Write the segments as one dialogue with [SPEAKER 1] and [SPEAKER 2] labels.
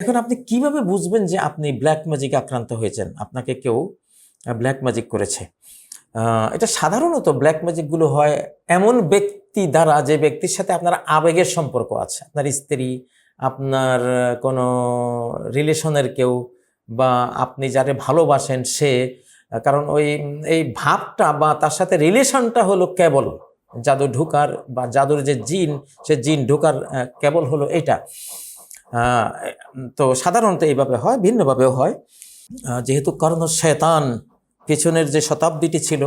[SPEAKER 1] এখন আপনি কীভাবে বুঝবেন যে আপনি ব্ল্যাক ম্যাজিক আক্রান্ত হয়েছেন? আপনাকে কেউ ব্ল্যাক ম্যাজিক করেছে। এটা সাধারণত ব্ল্যাক ম্যাজিকগুলো হয় এমন ব্যক্তি দ্বারা যে ব্যক্তির সাথে আপনার আবেগের সম্পর্ক আছে। আপনার স্ত্রী, আপনার কোনো রিলেশনের কেউ বা আপনি যারে ভালোবাসেন সে কারণ ওই, এই ভাবটা বা তার সাথে রিলেশনটা হলো কেবল। জাদু ঢুকার বা জাদুর যে জিন, সে জিন ঢুকার কেবল হলো এটা। তো সাধারণত এইভাবে হয়, ভিন্নভাবেও হয়। যেহেতু কর্ণ শয়তান, পিছনের যে শতাব্দীটি ছিল,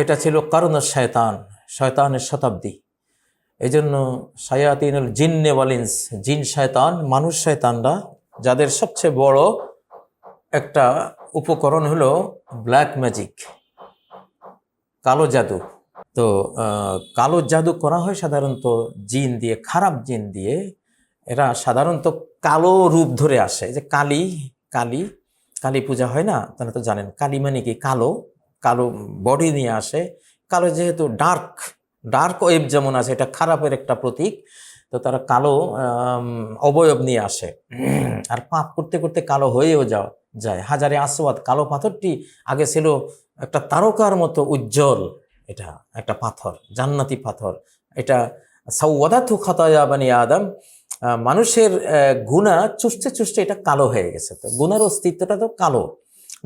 [SPEAKER 1] এটা ছিল কর্ণ শয়তান, শয়তানের শতাব্দী। এই জন্য সায়াতিনুল জিন্নে ওয়ালিন্স জিন শয়তান, মানুষ শয়তানরা, যাদের সবচেয়ে বড় একটা উপকরণ হলো ব্ল্যাক ম্যাজিক, কালো জাদু। তো কালো জাদু করা হয় সাধারণত জিন দিয়ে, খারাপ জিন দিয়ে। এরা সাধারণত কালো রূপ ধরে আসে। যে কালী কালী কালী পূজা হয় না? আপনারা তো জানেন। কালী মানে কি? কালো কালো বডি নিয়ে আসে। কালো যেহেতু ডার্ক ডার্ক ওয়েব যেমন আছে, এটা খারাপের একটা প্রতীক। তো তারা কালো অবয়ব নিয়ে আসে। আর পাপ করতে করতে কালো হয়েও যাও, যায়। হাজারে আসওয়াদ কালো পাথরটি আগে ছিল একটা তারকার মতো উজ্জ্বল। এটা একটা পাথর, জান্নাতি পাথর। এটা সাউদাথু খাতায়া বানি আদম। মানুষের গুণা চুষতে চুষতে এটা কালো হয়ে গেছে তো। গুনার অস্তিত্বটা তো কালো।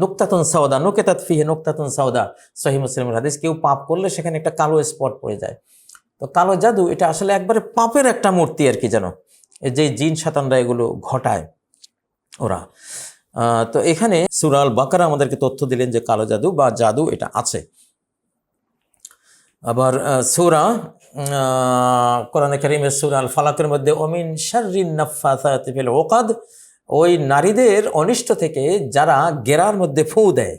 [SPEAKER 1] নুক্তাতুন সাউদা নুকেতাত ফিহে নুক্তাতুন সাউদা সহি মুসলিমের হাদিস, কেউ পাপ করলে সেখানে একটা কালো স্পট পড়ে যায়। তো কালো জাদু, এটা আসলে একবারে পাপের একটা মূর্তি আর কি যেন। যে জিন শাতানরা এগুলো ঘটায় ওরা। তো এখানে সুরাল বাকারা আমাদেরকে তথ্য দিলেন যে কালো জাদু বা জাদু এটা আছে। আবার সূরা কোরআনে কারিমের সূরা আল ফালাকের মধ্যে অমিন শাররিন নাফাসাতি ফিল ওকাদ ওই নারীদের অনিষ্ট থেকে যারা গেরার মধ্যে ফু দেয়।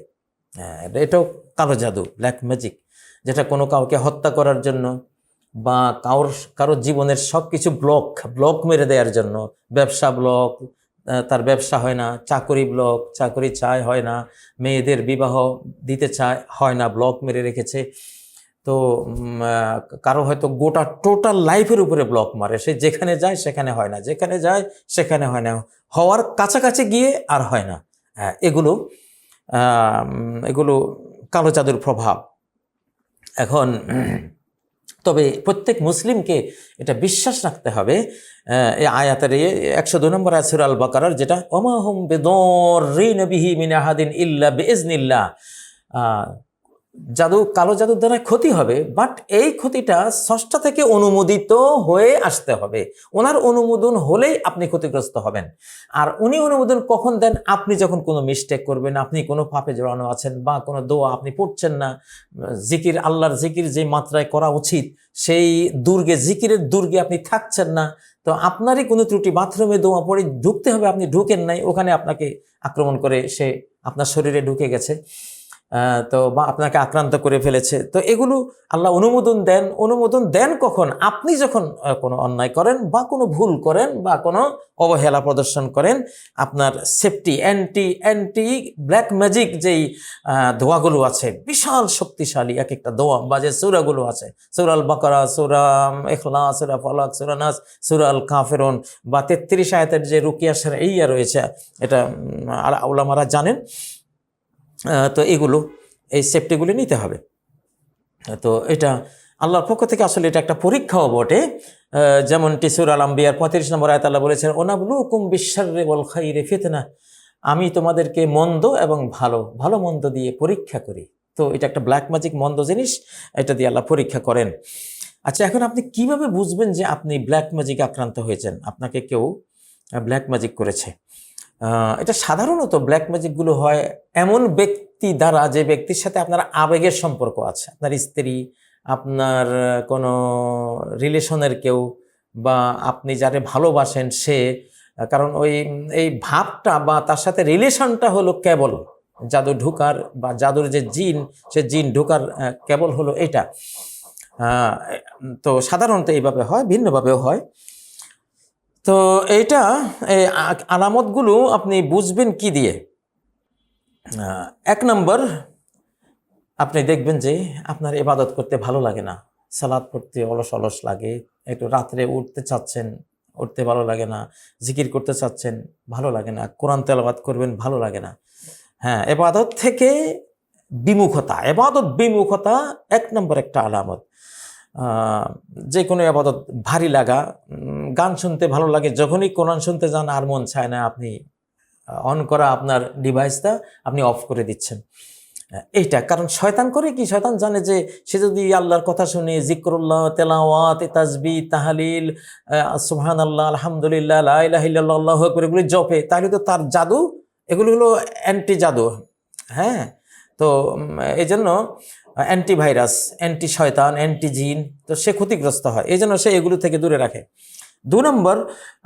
[SPEAKER 1] হ্যাঁ, এটাও কালো জাদু ব্ল্যাক ম্যাজিক যেটা কোনো কাউকে হত্যা করার জন্য বা কারোর কারোর জীবনের সব কিছু ব্লক ব্লক মেরে দেওয়ার জন্য। ব্যবসা ব্লক তার ব্যবসা হয় না চাকরি ব্লক চাকরি চায় হয় না মেয়েদের বিবাহ দিতে চায় হয় না ব্লক মেরে রেখেছে। তো কারও হয়তো গোটা টোটাল লাইফের উপরে ব্লক মারে। সে যেখানে যায় সেখানে হয় না। যেখানে যায় সেখানে হয় না। হওয়ার কাছাকাছি গিয়ে আর হয় না। হ্যাঁ, এগুলো এগুলো কালো জাদুর প্রভাব। এখন তবে প্রত্যেক মুসলিমকে এটা বিশ্বাস রাখতে হবে। এই আয়াতের একশো দুই নম্বর আয়াত সূরা আল বাকারার যেটা ওমাহুম মিন আহাদিন ইল্লা বিইজনিল্লাহ আহ, জাদু, কালো জাদুর দ্বারা ক্ষতি হবে বাট এই ক্ষতিটা ষষ্ঠ থেকে অনুমোদিত হয়ে আসতে হবে। ওনার অনুমোদন হলেই আপনি ক্ষতিগ্রস্ত হবেন। আর উনি অনুমোদন কখন দেন? আপনি যখন কোনো মিস্টেক করবেন, আপনি কোনো পাপে জড়ানো আছেন বা কোনো দোয়া আপনি পড়ছেন না, জিকির, আল্লাহর জিকির যে মাত্রায় করা উচিত, সেই দুর্গে, জিকিরের দুর্গে আপনি থাকছেন না, তো আপনারই কোনো ত্রুটি, বাথরুমে দোয়া পড়ে ঢুকতে হবে, আপনি ঢুকেন নাই, ওখানে আপনাকে আক্রমণ করে সে আপনার শরীরে ঢুকে গেছে। তো বা আপনাকে আক্রান্ত করে ফেলেছে। তো এগুলো আল্লাহ অনুমোদন দেন। অনুমোদন দেন কখন? আপনি যখন কোনো অন্যায় করেন বা কোনো ভুল করেন বা কোনো অবহেলা প্রদর্শন করেন, আপনার safety anti anti black magic যেই দোয়াগুলো আছে, বিশাল শক্তিশালী এক একটা দোয়া বা যে সুরাগুলো আছে সুরাল বাকারা সুরা এখলা সুরা ফলাক, সুরা নাস কাফেরন বা তেত্রিশ আয়াতের যে রুকিয়া ইয়া রয়েছে, এটা আর ওলামারা জানেন। তো এগুলো, এই সেফটিগুলো নিতে হবে। তো এটা আল্লাহর পক্ষ থেকে আসলে এটা একটা পরীক্ষাও বটে। যেমন টিসুর আলম বিয়ার পঁয়ত্রিশ নম্বর আয়াত বলেছেন ওনাবলু কুম বিশ্বারে বল খাইরে ফিতনা। আমি তোমাদেরকে মন্দ এবং ভালো ভালো মন্দ দিয়ে পরীক্ষা করি। তো এটা একটা ব্ল্যাক ম্যাজিক মন্দ জিনিস, এটা দিয়ে আল্লাহ পরীক্ষা করেন। আচ্ছা এখন আপনি কীভাবে বুঝবেন যে আপনি ব্ল্যাক ম্যাজিক আক্রান্ত হয়েছেন? আপনাকে কেউ ব্ল্যাক ম্যাজিক করেছে। এটা সাধারণত ব্ল্যাক ম্যাজিকগুলো হয় এমন ব্যক্তি দ্বারা যে ব্যক্তির সাথে আপনার আবেগের সম্পর্ক আছে। আপনার স্ত্রী, আপনার কোনো রিলেশনের কেউ বা আপনি যারে ভালোবাসেন সে কারণ ওই, এই ভাবটা বা তার সাথে রিলেশনটা হলো কেবল, জাদু ঢুকার বা জাদুর যে জিন, সে জিন ঢুকার কেবল হলো এটা। তো সাধারণত এইভাবে হয়, ভিন্নভাবেও হয়। তো এইটা, এই আলামতগুলো আপনি বুঝবেন কি দিয়ে? এক নম্বর, আপনি দেখবেন যে আপনার ইবাদত করতে ভালো লাগে না। সালাদ পড়তে অলস অলস লাগে, একটু রাত্রে উঠতে চাচ্ছেন, উঠতে ভালো লাগে না, জিকির করতে চাচ্ছেন, ভালো লাগে না, কোরআন তেলাবাদ করবেন, ভালো লাগে না। হ্যাঁ এবাদত থেকে বিমুখতা এবাদত বিমুখতা এক নম্বর একটা আলামত। যে কোনো আপাতত ভারী লাগা গান শুনতে ভালো লাগে। যখনই কোরআন শুনতে যান, আর মন চায় না আপনি অন করা আপনার ডিভাইসটা আপনি অফ করে দিচ্ছেন। এইটা, কারণ শয়তান করে কি? শয়তান জানে যে সে যদি আল্লাহর কথা শুনে, জিক্রুল্লাহ, তেলাওয়াত, তাজবি, তাহালিল সুহান আল্লাহ আলহামদুলিল্লাহ লাহ করে এগুলি জপে, তাহলে তো তার জাদু, এগুলো হলো অ্যান্টি জাদু হ্যাঁ তো এই জন্য অ্যান্টিভাইরাস অ্যান্টি শয়তান অ্যান্টি জিন তো সে ক্ষতিগ্রস্ত হয়। এই জন্য সে এগুলো থেকে দূরে রাখে। দু নম্বর,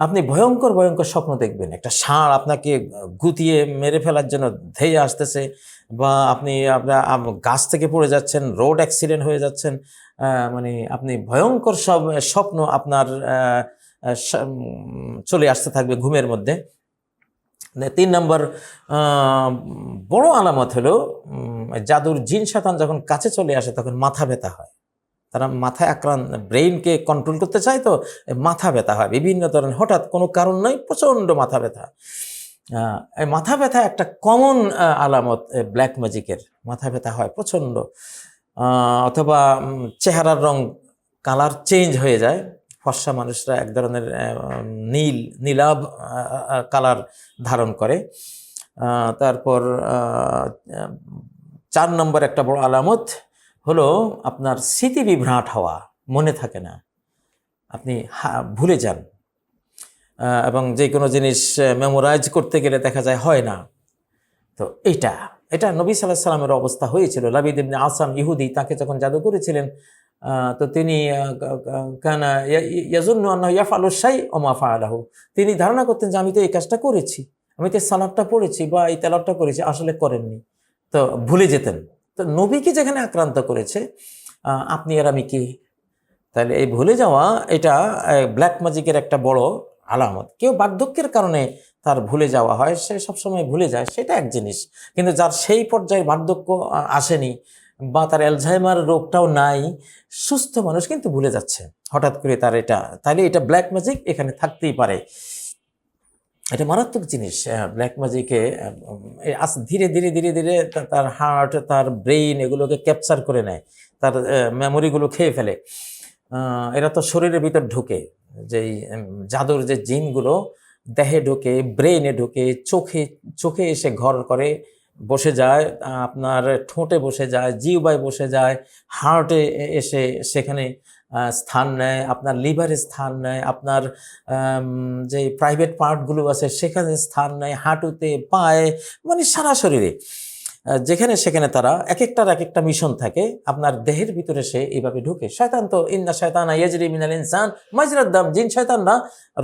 [SPEAKER 1] আপনি ভয়ঙ্কর ভয়ঙ্কর স্বপ্ন দেখবেন। একটা ষাঁড় আপনাকে গুতিয়ে মেরে ফেলার জন্য ধেয়ে আসতেছে বা আপনি আপনার গাছ থেকে পড়ে যাচ্ছেন, রোড অ্যাক্সিডেন্ট হয়ে যাচ্ছেন মানে আপনি ভয়ঙ্কর সব, স্বপ্ন আপনার চলে আসতে থাকবে ঘুমের মধ্যে। তিন নম্বর বড় আলামত হলো জাদুর জিন শাতান যখন কাছে চলে আসে তখন মাথা ব্যথা হয়। তারা মাথায় আক্রান্ত ব্রেইনকে কন্ট্রোল করতে চায় তো, মাথা ব্যথা হয়। বিভিন্ন ধরনের, হঠাৎ কোনো কারণ নয় প্রচণ্ড মাথা ব্যথা। এই মাথা ব্যথা একটা কমন আলামত ব্ল্যাক ম্যাজিকের মাথা ব্যথা হয় প্রচণ্ড। অথবা চেহারার রং কালার চেঞ্জ হয়ে যায়। ফর্সা মানুষরা এক ধরনের নীল, নীলাভ কালার ধারণ করে। তারপর চার নম্বর একটা বড় আলামত হলো আপনার স্মৃতি বিভ্রাট হওয়া, মনে থাকে না, আপনি ভুলে যান। এবং যে কোনো জিনিস মেমোরাইজ করতে গেলে দেখা যায় হয় না। তো এইটা, এটা নবী সাল্লাহ সাল্লামের অবস্থা হয়েছিল। লাবিদ ইবনে আসাম, ইহুদি, তাকে যখন জাদু করেছিলেন তো তিনি কানা ইয়াজুন্ন আন্না ইয়াফালু শাই ওমা ফাআলাহু। তিনি ধারণা করতেন যে আমি তো এই কাজটা করেছি, আমি তো সালাদটা পড়েছি বা এই তেলাওয়াতটা করেছি, আসলে করেননি। তো ভুলে যেতেন। তো নবীকে যেখানে আক্রান্ত করেছে আপনি আর আমি কি? তাহলে এই ভুলে যাওয়া, এটা ব্ল্যাক ম্যাজিকের একটা বড় আলামত। কেউ বার্ধক্যের কারণে তার ভুলে যাওয়া হয়, সে সবসময় ভুলে যায়, সেটা এক জিনিস। কিন্তু যার সেই পর্যায়ে বার্ধক্য আসেনি বা তার অ্যালঝাইমার রোগটাও নাই, সুস্থ মানুষ কিন্তু ভুলে যাচ্ছে। হঠাৎ করে তার এটা তাহলে এটা ব্ল্যাক ম্যাজিক এখানে থাকতেই পারে। এটা মারাত্মক জিনিস ব্ল্যাক ম্যাজিকে ধীরে ধীরে ধীরে ধীরে তার হার্ট তার ব্রেইন এগুলোকে ক্যাপচার করে নেয়। তার মেমোরিগুলো খেয়ে ফেলে। এরা তো শরীরের ভিতর ঢুকে। যেই জাদুর যে জিনগুলো দেহে ঢুকে ব্রেইনে ঢুকে, চোখে চোখে এসে ঘর করে বসে যায়, আপনার ঠোঁটে বসে যায় জিউবায় বসে যায়, হার্টে এসে সেখানে স্থান নেয়, আপনার লিভারে স্থান নেয়, আপনার যে প্রাইভেট পার্টগুলো আছে সেখানে স্থান নেয়, হাঁটুতে, পায়ে মানে সারা শরীরে। যেখানে সেখানে তারা এক একটার এক একটা মিশন থাকে, আপনার দেহের ভিতরে সে এইভাবে ঢুকে। শয়তান তো, ইন্না শয়তান ইয়াজরি মিনাল ইনসান মাজরাদ দাম, জিন শয়তানরা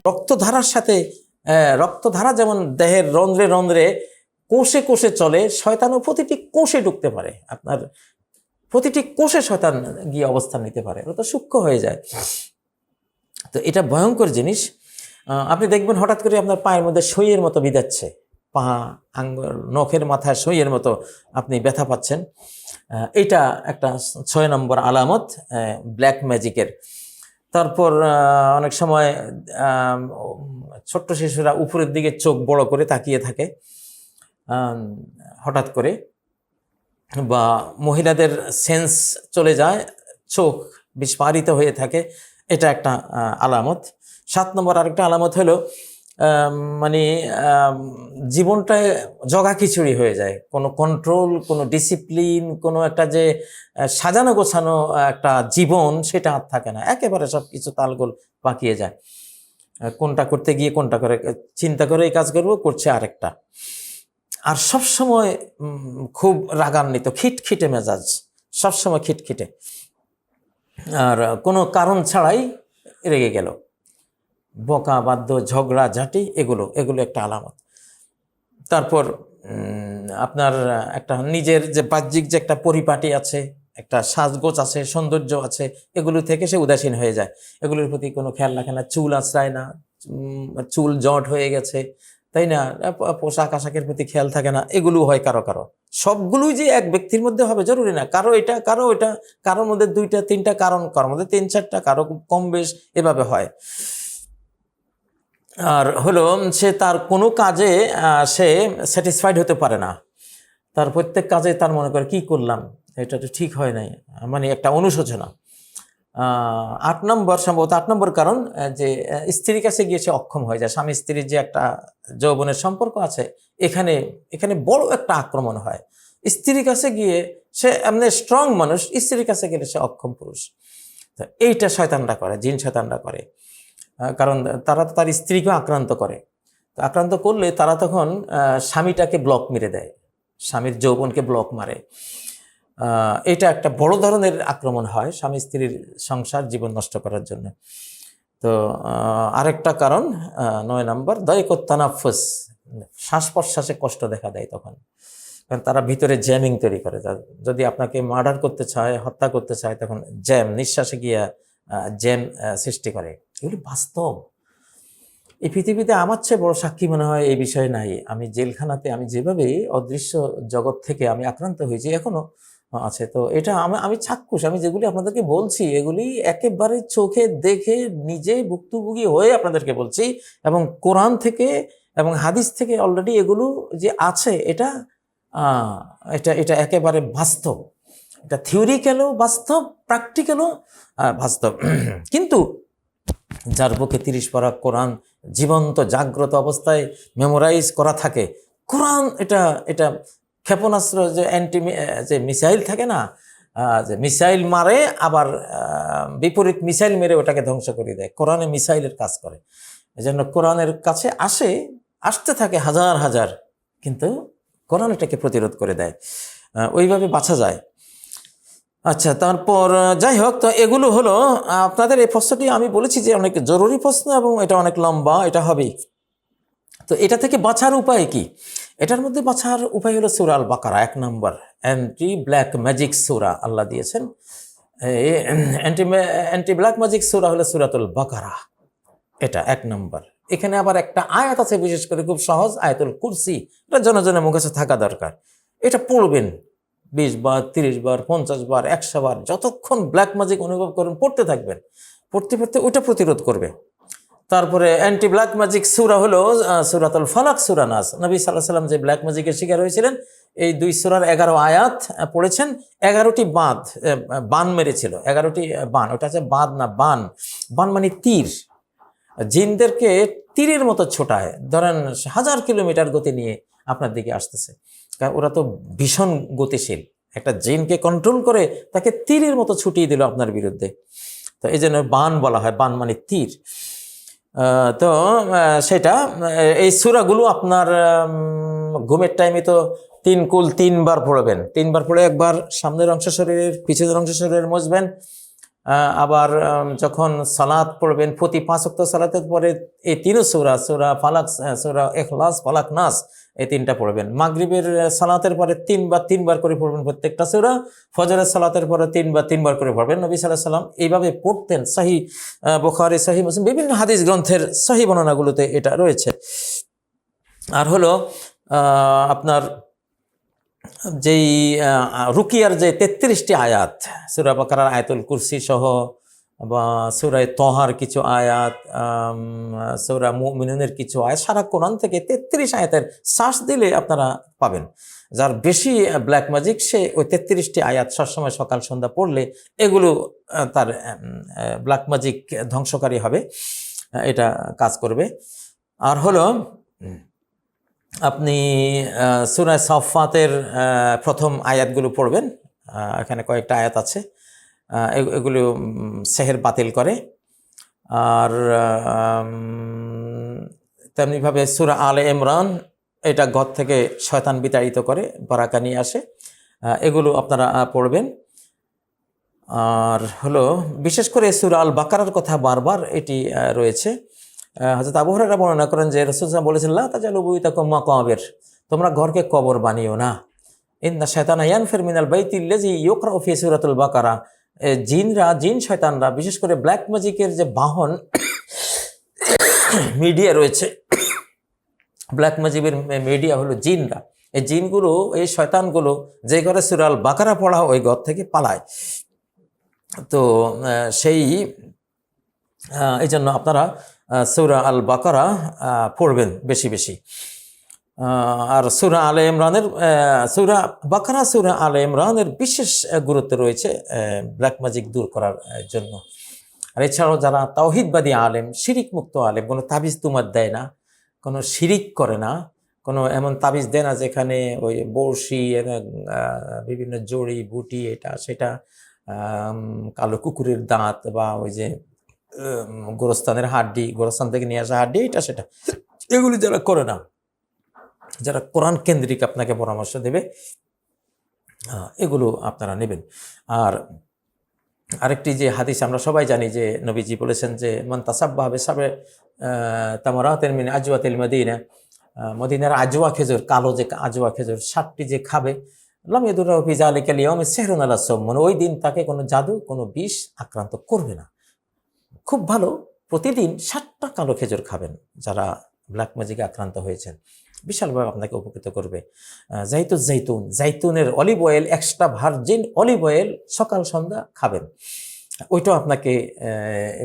[SPEAKER 1] রক্তধারার সাথে রক্তধারা যেমন দেহের রন্ধ্রে রন্ধ্রে কোষে কোষে চলে, শয়তানও প্রতিটি কোষে ঢুকতে পারে। আপনার প্রতিটি কোষে শয়তান গিয়ে অবস্থান নিতে পারে। ওটা সূক্ষ্ম হয়ে যায়। তো এটা ভয়ঙ্কর জিনিস। আপনি দেখবেন হঠাৎ করে আপনার পায়ের মধ্যে সইয়ের মতো বিধাচ্ছে। পা, আঙ্গুল, নখের মাথায় সইয়ের মতো আপনি ব্যথা পাচ্ছেন। এটা একটা ছয় নম্বর আলামত ব্ল্যাক ম্যাজিকের। তারপর অনেক সময় ছোট্ট শিশুরা উপরের দিকে চোখ বড় করে তাকিয়ে থাকে। হঠাৎ করে বা মহিলাদের সেন্স চলে যায়, চোখ বিস্ফারিত হয়ে থাকে, এটা একটা আলামত। সাত নম্বর আরেকটা আলামত হলো মানে জীবনটায় জগা খিচুড়ি হয়ে যায়। কোনো কন্ট্রোল কোনো ডিসিপ্লিন কোনো একটা যে সাজানো গোছানো একটা জীবন, সেটা আর থাকে না। একেবারে সব কিছু তালগোল পাকিয়ে যায়। কোনটা করতে গিয়ে কোনটা করে, চিন্তা করে এই কাজ করব, করছে আরেকটা। আর সবসময় খুব রাগান্বিত, খিটখিটে মেজাজ সবসময় খিটখিটে। আর কোনো কারণ ছাড়াই রেগে গেল। বকা বাদ্য ঝগড়া, ঝাঁটি, এগুলো এগুলো একটা আলামত। তারপর আপনার একটা নিজের যে বাহ্যিক যে একটা পরিপাটি আছে, একটা সাজগোজ আছে, সৌন্দর্য আছে, এগুলো থেকে সে উদাসীন হয়ে যায়। এগুলোর প্রতি কোনো খেয়াল রাখে না, চুল আশ্রায় না চুল জট হয়ে গেছে তাই না? পোশাক আশাকের প্রতি খেয়াল থাকে না। এগুলো হয় কারও কারও। সবগুলোই যে এক ব্যক্তির মধ্যে হবে জরুরি না। কারও এটা কারও এটা কারোর মধ্যে দুইটা, তিনটা, কারণ, কারোর মধ্যে তিন, চারটা, কারও কম বেশ এভাবে হয়। আর হলো, সে তার কোনো কাজে সে স্যাটিসফাইড হতে পারে না। তার প্রত্যেক কাজে তার মনে করে, কি করলাম? এটা তো ঠিক হয় নাই। মানে একটা অনুশোচনা। আট নম্বর সম্ভবত, আট নম্বর কারণ যে স্ত্রীর কাছে গিয়ে সে অক্ষম হয়ে যায়। স্বামী স্ত্রীর যে একটা যৌবনের সম্পর্ক আছে, এখানে এখানে বড় একটা আক্রমণ হয়। স্ত্রীর কাছে গিয়ে সে এমনি স্ট্রং মানুষ, স্ত্রীর কাছে গেলে সে অক্ষম পুরুষ। এইটা শয়তানরা করে, জিন শয়তানরা করে। কারণ তারা তার স্ত্রীকে আক্রান্ত করে। তো আক্রান্ত করলে তারা তখন স্বামীটাকে ব্লক মেরে দেয়। স্বামীর যৌবনকে ব্লক মারে। এটা একটা বড় ধরনের আক্রমণ হয় স্বামী স্ত্রীর সংসার জীবন নষ্ট করার জন্য। তো আরেকটা কারণ নয় নম্বর দয়কোত্তানাফুস শ্বাস প্রশ্বাসে কষ্ট দেখা দেয় তখন। কারণ তারা ভিতরে জ্যামিং তৈরি করে। যদি আপনাকে মার্ডার করতে চায়, হত্যা করতে চায়, তখন জ্যাম, নিঃশ্বাসে গিয়া জ্যাম সৃষ্টি করে। এগুলি বাস্তব। এই পৃথিবীতে আমার চেয়ে বড় সাক্ষী মনে হয় এই বিষয়ে নাই। আমি জেলখানাতে, আমি যেভাবে অদৃশ্য জগৎ থেকে আমি আক্রান্ত হয়েছি, এখনও আছে। তো এটা আমি চাক্ষুষ। আমি যেগুলি আপনাদেরকে বলছি, এগুলি একেবারে চোখে দেখে নিজে ভুক্তভোগী হয়ে আপনাদেরকে বলছি এবং কোরআন থেকে এবং হাদিস থেকে অলরেডি এগুলো যে আছে, এটা এটা এটা একেবারে বাস্তব। এটা থিওরিক্যালও বাস্তব প্র্যাকটিক্যালও বাস্তব। কিন্তু যার পক্ষে তিরিশ পারা কোরআন জীবন্ত, জাগ্রত অবস্থায় মেমোরাইজ করা থাকে, কোরআন এটা এটা ক্ষেপণাস্ত্র যে অ্যান্টি যে মিসাইল থাকে না যে মিসাইল মারে, আবার বিপরীত মিসাইল মেরে ওটাকে ধ্বংস করে দেয়। কোরআনে মিসাইলের কাজ করে। এজন্য কোরআনের কাছে আসে, আসতে থাকে হাজার হাজার, কিন্তু কোরআন এটাকে প্রতিরোধ করে দেয়। ওইভাবে বাঁচা যায়। আচ্ছা তারপর যাই হোক, তো এগুলো হলো আপনাদের এই প্রশ্নটি আমি বলেছি যে অনেক জরুরি প্রশ্ন এবং এটা অনেক লম্বা, এটা হবেই। তো এটা থেকে বাঁচার উপায় কি? এটার মধ্যে বাঁচার উপায় হলো সুরা আল বাকারা এক নম্বর। অ্যান্টি ব্ল্যাক ম্যাজিক সুরা আল্লাহ দিয়েছেন। অ্যান্টি অ্যান্টি ব্ল্যাক ম্যাজিক সুরা হলো সুরাতুল বাকারা। এটা এক নম্বর। এখানে আবার একটা আয়াত আছে, বিশেষ করে খুব সহজ, আয়াতুল কুরসি। এটা জনজনের মুখে থাকা দরকার। এটা পড়বেন বিশ বার, তিরিশ বার, পঞ্চাশ বার, একশো বার, যতক্ষণ ব্ল্যাক ম্যাজিক অনুভব করেন, পড়তে থাকবেন। পড়তে পড়তে ওটা প্রতিরোধ করবে। তারপরে অ্যান্টি ব্ল্যাক ম্যাজিক সুরা হলো সুরাতুল ফালাক, সুরা নাস। নবী সাল্লাহ সাল্লাম যে ব্ল্যাক ম্যাজিকের শিকার হয়েছিলেন, এই দুই সুরার এগারো আয়াত পড়েছেন। এগারোটি বাঁধ বান মেরেছিল। এগারোটি বান, ওটা হচ্ছে বাঁধ না বান। বান মানে তীর। জিনদেরকে তীরের মতো ছোটায়। ধরেন, হাজার কিলোমিটার গতি নিয়ে আপনার দিকে আসতেছে। কারণ ওরা তো ভীষণ গতিশীল। একটা জিনকে কন্ট্রোল করে তাকে তীরের মতো ছুটিয়ে দিল আপনার বিরুদ্ধে। তো এই জন্য বান বলা হয়। বান মানে তীর। তো সেটা এই সুরাগুলো আপনার ঘুমের টাইমে তো তিন কুল তিনবার পড়বেন। তিনবার পড়ে একবার সামনের অংশ শরীরের, পিছনের অংশ শরীরের মজবেন। আবার যখন সালাদ পড়বেন, প্রতি পাঁচ অক্ট সালাতের পরে এই তিনও সুরা সুরা ফালাক সুরা এখলাস ফালাক নাস এই তিনটা পড়বেন। মাগরিবের সালাতের পরে তিনবার তিনবার করে পড়বেন প্রত্যেকটা সুরা। ফজরের সালাতের পরে তিনবার তিনবার করে পড়বেন। নবী সাল্লাহ সাল্লাম এইভাবে পড়তেন। সাহি বোখারি, সাহি, মুসলিম বিভিন্ন হাদিস গ্রন্থের সহি বর্ণনাগুলোতে এটা রয়েছে। আর হলো আপনার যেই রুকিয়ার যে তেত্রিশটি আয়াত, সুরা বাকারার, আয়াতুল কুরসি সহ বা সুরায় তহার কিছু আয়াত সুরা মুমিনুনের কিছু আয়াত, সারা কোরআন থেকে তেত্রিশ আয়াতের শ্বাস দিলে আপনারা পাবেন। যার বেশি ব্ল্যাক ম্যাজিক সে ওই তেত্রিশটি আয়াত সবসময় সকাল, সন্ধ্যা পড়লে এগুলো তার ব্ল্যাক ম্যাজিক ধ্বংসকারী হবে এটা কাজ করবে। আর হলো, আপনি সুরায় সাফাতের প্রথম আয়াতগুলো পড়বেন এখানে কয়েকটা আয়াত আছে। এগুলো সেহের বাতিল করে। আর তেমনিভাবে সুরা আলে ইমরান এটা ঘর থেকে শয়তান বিতাড়িত করে, বারাকা নিয়ে আসে। এগুলো আপনারা পড়বেন। আর হলো, বিশেষ করে সুরা আল বাকারার কথা বারবার এটি রয়েছে। হজরত আবু বর্ণনা করেন যে রসুল বলেছেন, লা তাজালু বুয়ুতাকুম মাকাবির। তোমরা ঘরকে কবর বানিও না। ইন্না শয়তানা ইয়ানফির মিনাল বাইতিল্লাযী ইউকরাউ ফি সূরাতুল বাকারা। জিনরা, জিন শয়তানরা, বিশেষ করে ব্ল্যাক ম্যাজিকের যে বাহন মিডিয়া রয়েছে ব্ল্যাক ম্যাজিকের মিডিয়া হলো জিনরা। এই জিনগুলো, এই শয়তানগুলো যে ঘরে সুরাল বাকারা পড়া ওই ঘর থেকে পালায়। তো সেই এই জন্য আপনারা সৌরা আল বাকারা পড়বেন বেশি বেশি। আর সুরা আলে ইমরানের সুরা বাকারা সুরা আলে ইমরানের বিশেষ গুরুত্ব রয়েছে ব্ল্যাক ম্যাজিক দূর করার জন্য। আর এছাড়াও যারা তাওহিদবাদী আলেম শিরিক মুক্ত আলেম, কোনো তাবিজ তুমার দেয় না, কোনো শিরিক করে না, কোনো এমন তাবিজ দেয় না যেখানে ওই বড়শি বিভিন্ন জড়ি, বুটি, এটা, সেটা কালো কুকুরের দাঁত বা ওই যে গোরস্থানের হাড্ডি, গোরস্থান থেকে নিয়ে আসা হাড্ডি, এটা, সেটা। এগুলি যারা করে না যারা কোরআন কেন্দ্রিক আপনাকে পরামর্শ দেবে এগুলো আপনারা নেবেন। আর আরেকটি যে হাদিস আমরা সবাই জানি যে নবীজি বলেছেন যে মান তাসাব্বাহ বেসাবে তামারাতের মিন আজওয়াতিল মদিনা আহ, মদিনার আজওয়া খেজুর কালো যে আজওয়া খেজুর সাতটি যে খাবে লামিয়াদুর ফিজা আলী কালিয়ম সেহরুন আল্লাহ মানে ওই দিন তাকে কোনো জাদু কোনো বিষ আক্রান্ত করবে না। খুব ভালো প্রতিদিন ষাটটা কালো খেজুর খাবেন যারা ব্ল্যাক ম্যাজিকে আক্রান্ত হয়েছেন। বিশালভাবে আপনাকে উপকৃত করবে। আহ, জাইতুন জাইতুন জাইতুনের olive oil extra virgin olive oil সকাল সন্ধ্যা খাবেন। ওইটাও আপনাকে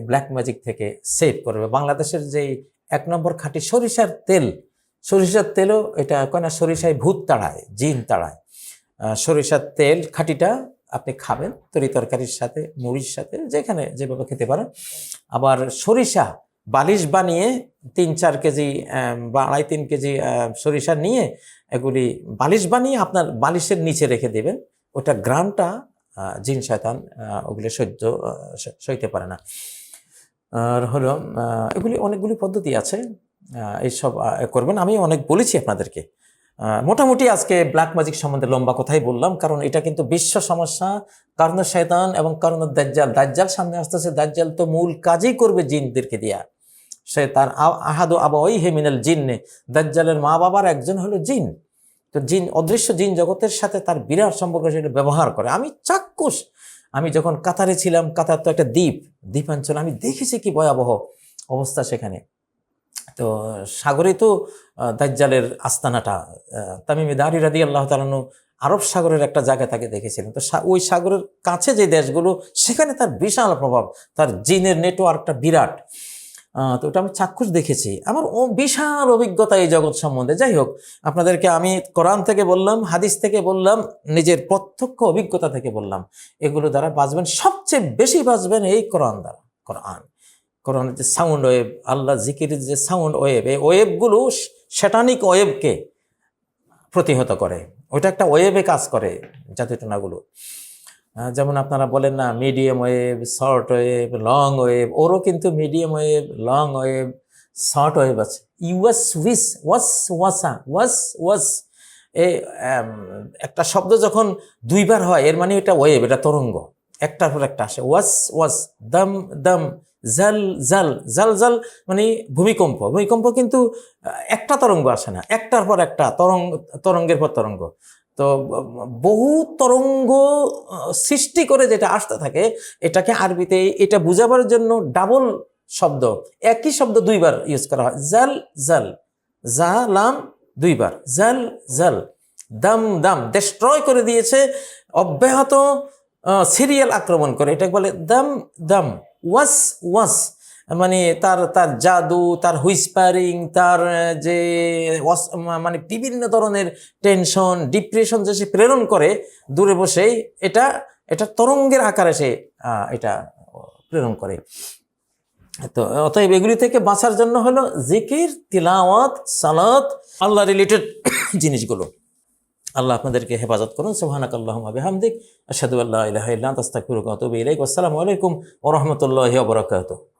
[SPEAKER 1] ব্ল্যাক ম্যাজিক থেকে সেভ করবে। বাংলাদেশের যেই এক নম্বর খাঁটি সরিষার তেল সরিষার তেলও এটা কয় না সরিষায় ভূত তাড়ায় জিন তাড়ায়। সরিষার তেল খাঁটিটা আপনি খাবেন তরি তরকারির সাথে মুড়ির সাথে যেখানে যেভাবে খেতে পারেন। আবার সরিষা বালিশ বানিয়ে তিন চার কেজি বা আড়াই তিন কেজি সরিষা নিয়ে এগুলি বালিশ বানিয়ে আপনার বালিশের নিচে রেখে দেবেন। ওটা গ্রামটা জিন শয়তান ওগুলি সহ্য সইতে পারে না। আর হলো এগুলি অনেকগুলি পদ্ধতি আছে এইসব করবেন। আমি অনেক বলেছি আপনাদেরকে। মোটামুটি আজকে ব্ল্যাক ম্যাজিক সম্বন্ধে লম্বা কথাই বললাম, কারণ এটা কিন্তু বিশ্ব সমস্যা। কারণ শয়তান এবং কারণ দাজ্জাল। দাজ্জাল সামনে আসতেছে। দাজ্জাল তো মূল কাজই করবে জিনদেরকে দিয়া। সে তার আহাদু আবাওই হে মিনাল জিন্নে। দাজ্জালের মা বাবার একজন হলো জিন। তো জিন, অদৃশ্য জিন জগতের সাথে তার বিরাট সম্পর্ক সেটা ব্যবহার করে। আমি চাক্ষুষ। আমি যখন কাতারে ছিলাম, কাতার তো একটা দ্বীপ, দ্বীপাঞ্চল, আমি দেখেছি কি ভয়াবহ অবস্থা সেখানে। তো সাগরে তো দাজ্জালের আস্তানাটা তামিমি দারি রাদি আল্লাহ তালানু আরব সাগরের একটা জায়গা তাকে দেখেছিলেন। তো ওই সাগরের কাছে যে দেশগুলো, সেখানে তার বিশাল প্রভাব, তার জিনের নেটওয়ার্কটা বিরাট। তো ওটা আমি চাক্ষুষ দেখেছি। আমার বিশাল অভিজ্ঞতা এই জগৎ সম্বন্ধে। যাই হোক আপনাদেরকে আমি কোরআন থেকে বললাম হাদিস থেকে বললাম নিজের প্রত্যক্ষ অভিজ্ঞতা থেকে বললাম। এগুলো দ্বারা বাঁচবেন সবচেয়ে বেশি বাঁচবেন এই কোরআন দ্বারা কোরআন। কোরআনের যে সাউন্ড ওয়েব আল্লাহ জিকিরের যে সাউন্ড ওয়েভ এই ওয়েবগুলো শ্যাটানিক ওয়েবকে প্রতিহত করে। ওইটা একটা ওয়েভে কাজ করে জাতিটনাগুলো আহ, যেমন আপনারা বলেন না medium wave short wave long wave ওরও কিন্তু medium wave long wave short wave আছে। ইউএস উইস ওয়াস ওয়াসা ওয়াস ওয়াস এ একটা শব্দ যখন দুইবার হয়, এর মানে এটা ওয়েভ এটা তরঙ্গ। একটার পর একটা আসে। ওয়াস ওয়াস দম দম জাল জাল জাল জাল মানে ভূমিকম্প। ভূমিকম্প কিন্তু একটা তরঙ্গ আসে না। একটার পর একটা, তরঙ্গ, তরঙ্গের পর তরঙ্গ। তো, বহু তরঙ্গ সৃষ্টি করে যেটা আসতে থাকে, এটাকে আরবিতে এটা বুঝাবার জন্য ডাবল শব্দ। একই শব্দ দুইবার ইউজ করা হয়। জাল জাল। জালাম দুইবার। জাল জাল। দাম দাম। ডেস্ট্রয় করে দিয়েছে, অব্যাহত সিরিয়াল আক্রমণ করে। এটাকে বলে দাম দাম। ওয়াস ওয়াস। মানে তার তার জাদু, তার হুইসপারিং তার যে মানে বিভিন্ন ধরনের টেনশন ডিপ্রেশন যে সে প্রেরণ করে, দূরে বসেই এটা এটা তরঙ্গের আকারে সে এটা প্রেরণ করে। তো অতএব এগুলি থেকে বাঁচার জন্য হলো জিকির, তিলাওয়াত, সালাত আল্লাহ রিলেটেড জিনিসগুলো। আল্লাহ আপনাদেরকে হেফাজত করুন। সুবহানাক আল্লাহুম্মা বিহামদিক। আশহাদু আল্লা ইলাহা ইল্লা আনতা আস্তাগফিরুকা ওয়া আতুবু ইলাইক। আসসালামু আলাইকুম ওয়া বারাকাতুহু।